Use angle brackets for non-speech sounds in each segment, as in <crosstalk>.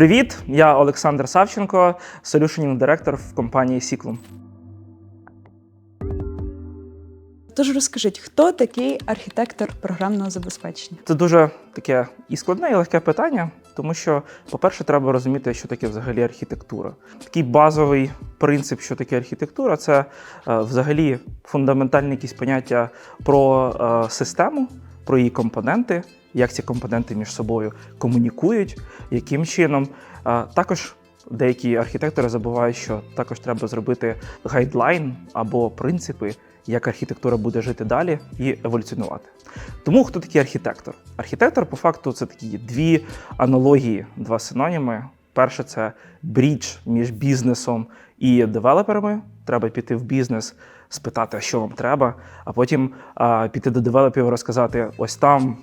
Привіт, я Олександр Савченко, Solutioning Director в компанії Сіклум. Тож розкажіть, хто такий архітектор програмного забезпечення? Це дуже таке і складне, і легке питання, тому що, по-перше, треба розуміти, що таке взагалі архітектура. Такий базовий принцип, що таке архітектура, це е, взагалі фундаментальні якісь поняття про е, систему, про її компоненти, як ці компоненти між собою комунікують, яким чином. Також деякі архітектори забувають, що також треба зробити гайдлайн або принципи, як архітектура буде жити далі і еволюціонувати. Тому хто такий архітектор? Архітектор, по факту, це такі дві аналогії, два синоніми. Перше це брідж між бізнесом і девелоперами. Треба піти в бізнес, спитати, що вам треба, а потім а, піти до девелоперів розказати: ось там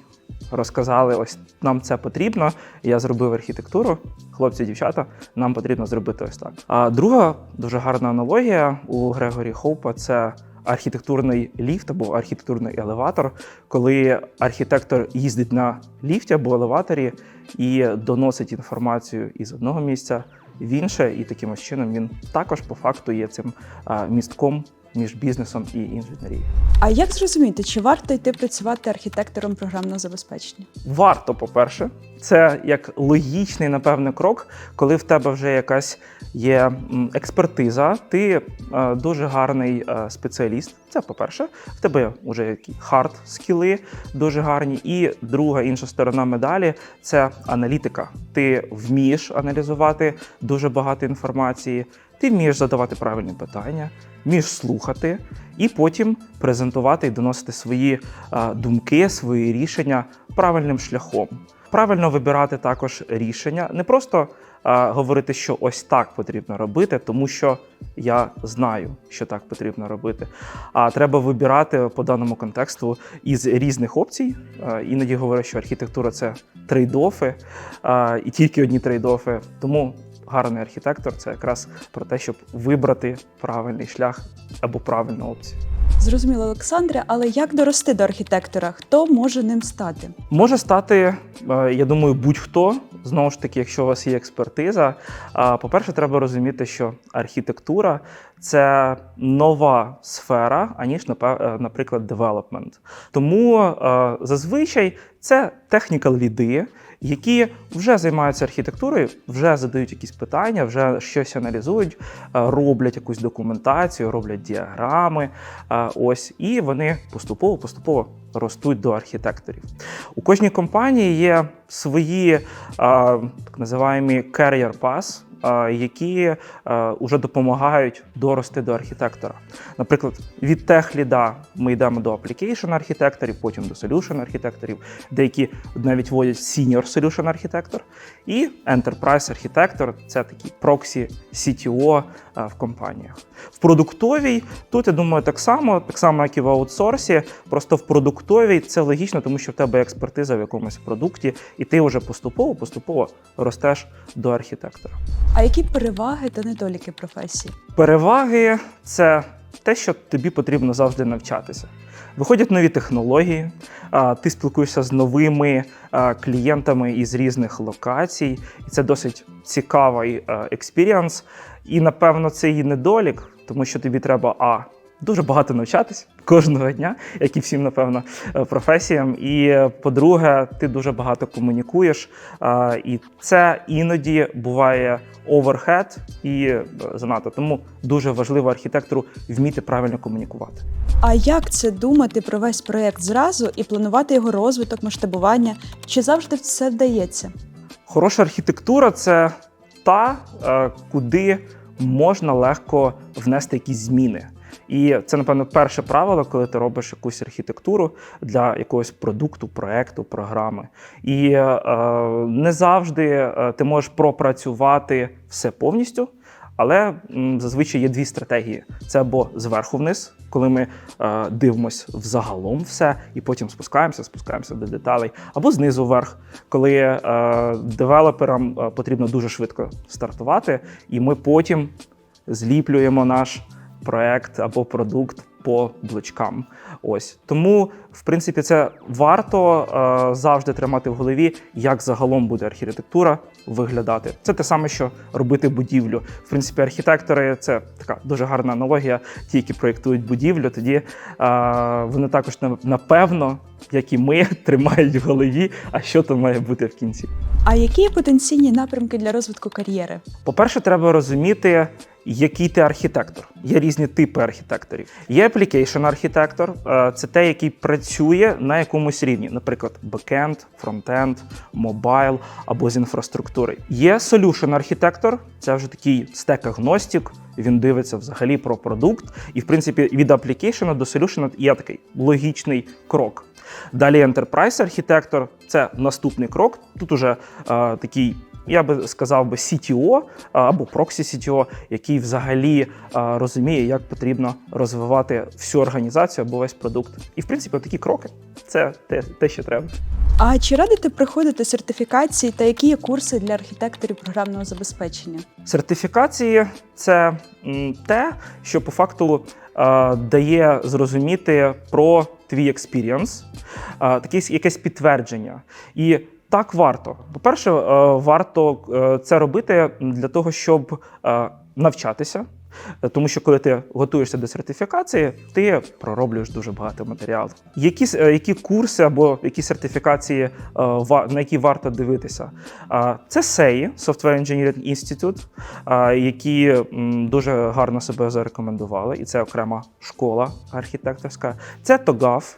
розказали, ось нам це потрібно. Я зробив архітектуру. Хлопці, дівчата, нам потрібно зробити ось так. А друга дуже гарна аналогія у Грегорі Хоупа це архітектурний ліфт або архітектурний елеватор, коли архітектор їздить на ліфті або елеваторі і доносить інформацію із одного місця в інше, і таким чином він також по факту є цим містком між бізнесом і інженерією. А як зрозуміти, чи варто йти працювати архітектором програмного забезпечення? Варто, по-перше, це як логічний, напевне, крок, коли в тебе вже якась є експертиза, ти е, дуже гарний е, спеціаліст. Це по-перше, в тебе вже які хард скіли дуже гарні. І друга інша сторона медалі це аналітика. Ти вмієш аналізувати дуже багато інформації. Ти вмієш задавати правильні питання, вмієш слухати і потім презентувати і доносити свої е, думки, свої рішення правильним шляхом. Правильно вибирати також рішення, не просто е, говорити, що ось так потрібно робити, тому що я знаю, що так потрібно робити. А треба вибирати по даному контексту із різних опцій. Е, іноді говорять, що архітектура це трейдофи, і тільки одні трейдофи. Тому гарний архітектор це якраз про те, щоб вибрати правильний шлях або правильну опцію. Зрозуміло, Олександре, але як дорости до архітектора? Хто може ним стати? Може стати, е, я думаю, будь-хто. Знову ж таки, якщо у вас є експертиза. А, По-перше, треба розуміти, що архітектура це нова сфера, аніж, е, наприклад, девелопмент. Тому е, зазвичай це технікал ліди, які вже займаються архітектурою, вже задають якісь питання, вже щось аналізують, е, роблять якусь документацію, роблять діаграми. е, Ось, і вони поступово-поступово ростуть до архітекторів. У кожній компанії є свої е, так називаємо carrier path, які вже допомагають дорости до архітектора. Наприклад, від техліда ми йдемо до application архітекторів, потім до solution архітекторів, деякі навіть вводять senior solution архітектор, і enterprise архітектор це такий проксі CTO е, в компаніях. В продуктовій тут я думаю так само, так само, як і в аутсорсі. Просто в продуктовій це логічно, тому що в тебе експертиза в якомусь продукті, і ти вже поступово поступово ростеш до архітектора. А які переваги та недоліки професії? Переваги це те, що тобі потрібно завжди навчатися. Виходять нові технології, ти спілкуєшся з новими клієнтами із різних локацій, і це досить цікавий експіріанс. І напевно це і недолік, тому що тобі треба а. Дуже багато навчатись кожного дня, як і всім, напевно, е, професіям. І е, по-друге, ти дуже багато комунікуєш. е, І це іноді буває оверхед і занадто. Тому дуже важливо архітектору вміти правильно комунікувати. А як це думати про весь проєкт зразу і планувати його розвиток, масштабування? Чи завжди все вдається? Хороша архітектура це та, куди можна легко внести якісь зміни. І це, напевно, перше правило, коли ти робиш якусь архітектуру для якогось продукту, проекту, програми. І е, не завжди е, ти можеш пропрацювати все повністю. Але м, зазвичай є дві стратегії: це або зверху вниз, коли ми е, дивимося взагалом все, і потім спускаємося, спускаємося до деталей, або знизу вверх, коли е, девелоперам е, потрібно дуже швидко стартувати, і ми потім зліплюємо наш проект або продукт по блочкам. Ось тому, в принципі, це варто е, завжди тримати в голові, як загалом буде архітектура виглядати. Це те саме, що робити будівлю. В принципі, архітектори це така дуже гарна аналогія. Ті, які проєктують будівлю, тоді е, вони також напевно, як і ми, <laughs> тримають в голові, а що там має бути в кінці. А які потенційні напрямки для розвитку кар'єри? По-перше, треба розуміти, який ти архітектор. Є різні типи архітекторів. Є application архітектор, е, це те, який працює на якомусь рівні, наприклад, бекенд, фронтенд, мобайл або з інфраструктури. Є solution архітектор, це вже такий стек-агностик. Він дивиться взагалі про продукт, і в принципі від аплікейшена до solution є такий логічний крок. Далі enterprise архітектор це наступний крок. Тут уже е, такий я би сказав би CTO або проксі CTO, який взагалі розуміє, як потрібно розвивати всю організацію або весь продукт. І в принципі, такі кроки це те, те, що треба. А чи радите приходити сертифікації та які є курси для архітекторів програмного забезпечення? Сертифікації це те, що по факту дає зрозуміти про твій експірієнс, якесь підтвердження. І так варто. По-перше, е, варто е, це робити для того, щоб е, навчатися. Тому що коли ти готуєшся до сертифікації, ти пророблюєш дуже багато матеріалу. Які, які курси або які сертифікації, на які варто дивитися? Це SEI, Software Engineering Institute, які дуже гарно себе зарекомендували, і це окрема школа архітекторська. Це TOGAF,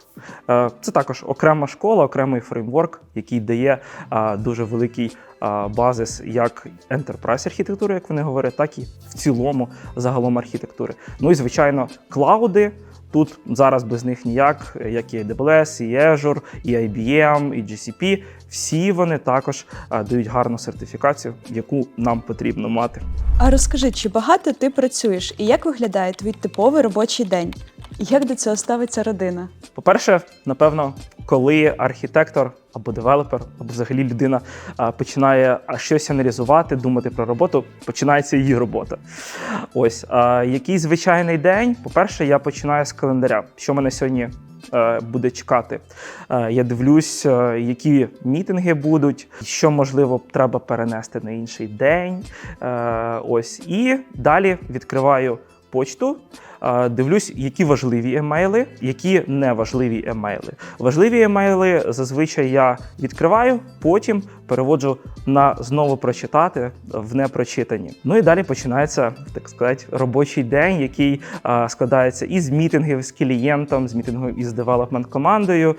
це також окрема школа, окремий фреймворк, який дає а, дуже великий а, базис як enterprise архітектури, як вони говорять, так і в цілому загалом архітектури. Ну і звичайно, клауди. Тут зараз без них ніяк, як і AWS, і Azure, і IBM, і GCP. Всі вони також дають гарну сертифікацію, яку нам потрібно мати. А розкажи, чи багато ти працюєш і як виглядає твій типовий робочий день? Як до цього ставиться родина? По-перше, напевно, коли архітектор або девелопер, або взагалі людина а, починає щось аналізувати, думати про роботу, починається її робота. Ось а, який звичайний день. По-перше, я починаю з календаря. Що мене сьогодні е, буде чекати? Е, Я дивлюсь, е, які мітинги будуть, що можливо треба перенести на інший день. Ось і далі відкриваю почту. Дивлюсь, які важливі емейли, які неважливі емейли. Важливі емейли зазвичай я відкриваю, потім переводжу на знову прочитати в непрочитані. Ну і далі починається, так сказати, робочий день, який складається із мітингів з клієнтом, з мітингів із девелопмент командою.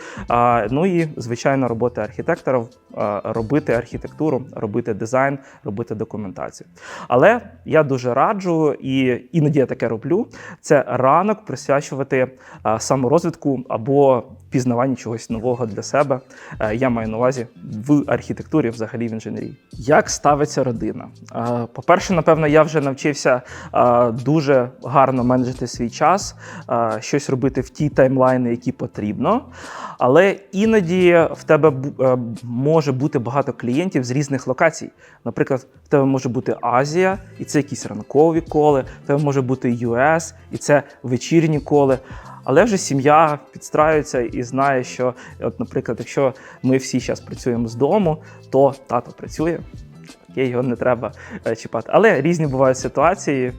Ну і звичайно, робота архітекторів, а, робити архітектуру, робити дизайн, робити документацію. Але я дуже раджу, і іноді я таке роблю. Це ранок присвячувати саморозвитку або пізнаванню чогось нового для себе. Е, Я маю на увазі в архітектурі, взагалі в інженерії. Як ставиться родина? Е, По-перше, напевно, я вже навчився е, дуже гарно менеджити свій час, щось робити в ті таймлайни, які потрібно. Але іноді в тебе може бути багато клієнтів з різних локацій. Наприклад, в тебе може бути Азія, і це якісь ранкові коли, в тебе може бути US, і це вечірні коли. Але вже сім'я підстраюється і знає, що, от, наприклад, якщо ми всі зараз працюємо з дому, то тато працює, окей, його не треба е, чіпати. Але різні бувають ситуації,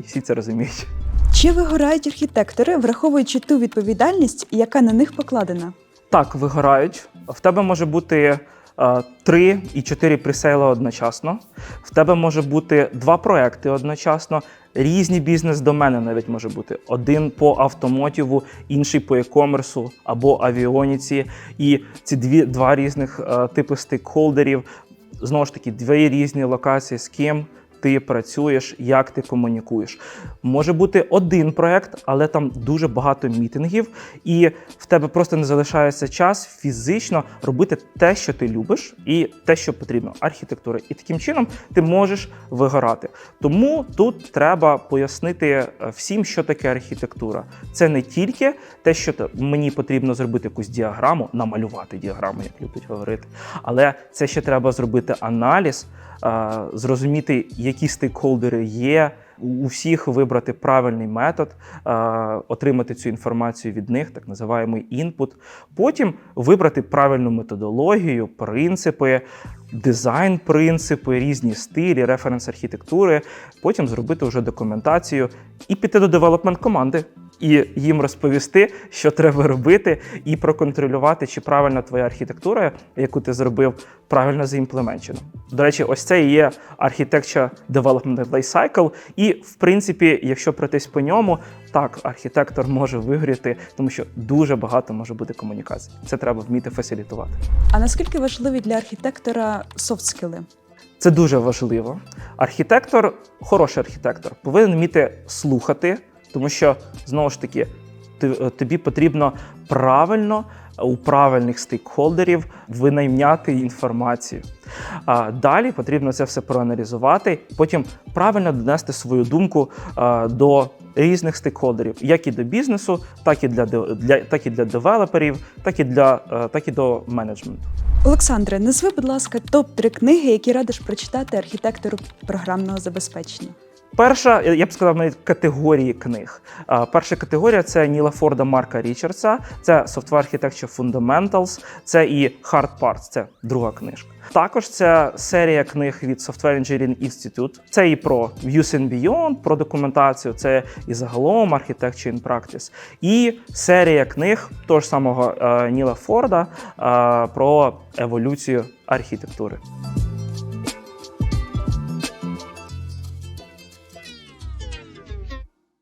і всі це розуміють. Чи вигорають архітектори, враховуючи ту відповідальність, яка на них покладена? Так, вигорають. В тебе може бути е, три і чотири пресейла одночасно. В тебе може бути два проекти одночасно. Різні бізнес-домени навіть може бути. Один по автомотіву, інший по e-комерсу або авіоніці. І ці дві, два різних е, типи стейкхолдерів. Знову ж таки, дві різні локації, з ким ти працюєш, як ти комунікуєш. Може бути один проект, але там дуже багато мітингів, і в тебе просто не залишається час фізично робити те, що ти любиш, і те, що потрібно архітектура. І таким чином ти можеш вигорати. Тому тут треба пояснити е, всім, що таке архітектура. Це не тільки те, що мені потрібно зробити якусь діаграму, намалювати діаграму, як люблять говорити, але це ще треба зробити аналіз, зрозуміти, які стейкхолдери є. У у всіх вибрати правильний метод, е, отримати цю інформацію від них, так називаємо інпут. Потім вибрати правильну методологію, принципи, дизайн принципи, різні стилі, референс архітектури. Потім зробити вже документацію і піти до девелопмент команди. І їм розповісти, що треба робити, і проконтролювати, чи правильна твоя архітектура, яку ти зробив, правильно заімплеменчена. До речі, ось це і є Architecture Development Lifecycle. І, в принципі, якщо пройтись по ньому, так, архітектор може вигріти, тому що дуже багато може бути комунікацій. Це треба вміти фасилітувати. А наскільки важливі для архітектора софт-скіли? Це дуже важливо. Архітектор, хороший архітектор, повинен вміти слухати, тому що знову ж таки е, тобі потрібно правильно у правильних стейкхолдерів винайняти інформацію. Далі потрібно це все проаналізувати, потім правильно донести свою думку до різних стейкхолдерів, як і до бізнесу, так і для, для так і для девелоперів, так і для е, так і до менеджменту. Олександре, назви, будь ласка, топ-3 книги, які радиш прочитати архітектору програмного забезпечення. Перша, я б сказав, навіть категорії книг. Перша категорія це Ніла Форда Марка Річардса, це Software Architecture Fundamentals, це і Hard Parts, це друга книжка. Також це серія книг від Software Engineering Institute. Це і про Views and Beyond, про документацію, це і загалом Architecture in Practice. І серія книг того ж самого е, Ніла Форда е, про еволюцію архітектури.